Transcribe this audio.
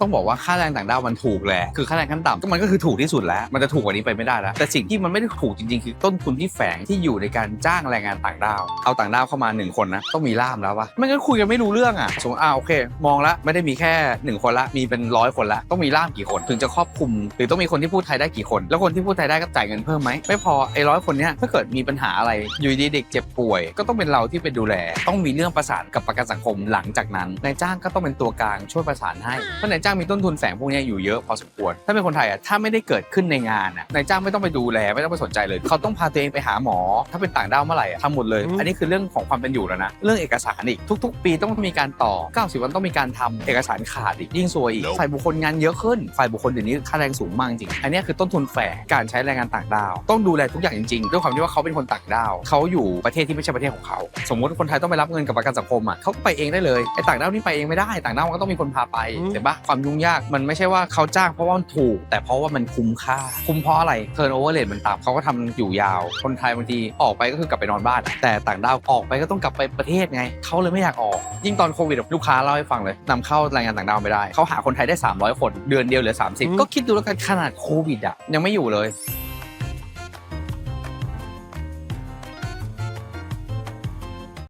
ต้องบอกว่าค่าแรงต่างด้าวมันถูกแหละคือค่าแรงขั้นต่ำก็มันก็คือถูกที่สุดแล้ว มันจะถูกกว่านี้ไปไม่ได้แล้ว แต่สิ่งที่มันไม่ได้ถูกจริงๆ คือต้นทุนที่แฝงที่อยู่ในการจ้างแรงงานต่างด้าว เอาต่างด้าวเข้ามาหนึ่งคนนะต้องมีล่ามแล้ววะไม่งั้นคุยกันไม่รู้เรื่องอะสมมติอ่าโอเค มองละไม่ได้มีแค่หนึ่งคนละมีเป็นร้อยคนละต้องมีล่ามกี่คนถึงจะครอบคลุม หรือต้องมีคนที่พูดไทยได้กี่คน แล้วคนที่พูดไทยได้ก็จ่ายเงินเพิ่มไหมไม่พอไอ้ร้อยคนเนี้ยถ้าเกิดมีปัญหาอะไรอยู่ดีเด็กเจ็บป่วย ก็ต้องเป็นเราที่ไปดูแล ต้องมีเรื่องประสานกับประกันสังคมหลังจากนั้นนายจ้างก็ต้องเป็นตัวกลางช่วยประสานให้เพราะนายจ้างมีต้นทุนแฝงพวกเนี้ยอยู่เยอะพอสมควร ถ้าเป็นคนไทยอะถ้าไม่ได้เกิดขึ้นในงานอะนายจ้างไม่ต้องไปดูแลไม่ต้องไปสนใจเลย เขาต้องพาตัวเองไปหาหมอ ถ้าเป็นต่างด้าวเมื่อไหร่อะทำหมดเลยอืมอันนี้คือเรื่องของความเป็นอยู่แล้วนะ เรื่องเอกสารอีกทุก ๆ ปีต้องมีการต่อ 90 วันต้องมีการทำเอกสารขาดอีกยิ่งซวยอีกฝ่ายบุคคลงานเยอะขึ้นฝ่ายบุคคลเดี๋ยวนี้ค่าแรงสูงมากจริงอันเนี้ยคือต้นทุนแฝงการใช้แรงงานต่างด้าว ต้องดูแลทุกอย่างจริงๆด้วยความที่ว่าเขาเป็นคนต่างด้าวเขาอยู่ประเทศที่ไม่ใช่ประเทศของเขา สมมติคนไทยต้องไปรับเงินกับประกันสังคมอะเขาก็ไปเองได้เลยไอ้ต่างด้าวนี่ไปเองไม่ได้ ต่างด้าวมันก็ต้องมีคนพาไปอืมเห็นปะความยุ่งยาก มันไม่ใช่ว่าเขาจ้างเพราะว่ามันถูก แต่เพราะว่ามันคุ้มค่า คุ้มเพราะอะไรเทิร์นโอเวอร์เรทมันต่ำเขาก็ทำอยู่ยาว คนไทยบางทีออกไปก็คือกลับไปนอนบ้าน แต่ต่างด้าวออกไปก็ต้องกลับไปประเทศไง เขาเลยไม่อยากออก ยิ่งตอนโควิดลูกค้าเล่าให้ฟังเลยนำเข้าแรงงานต่างด้าวไม่ได้ เขาหาคนไทยได้ 300 คน เดือนเดียวเหลือ 30 ก็คิดดูแล้วกันขนาดโควิดอะยังไม่อยู่เลย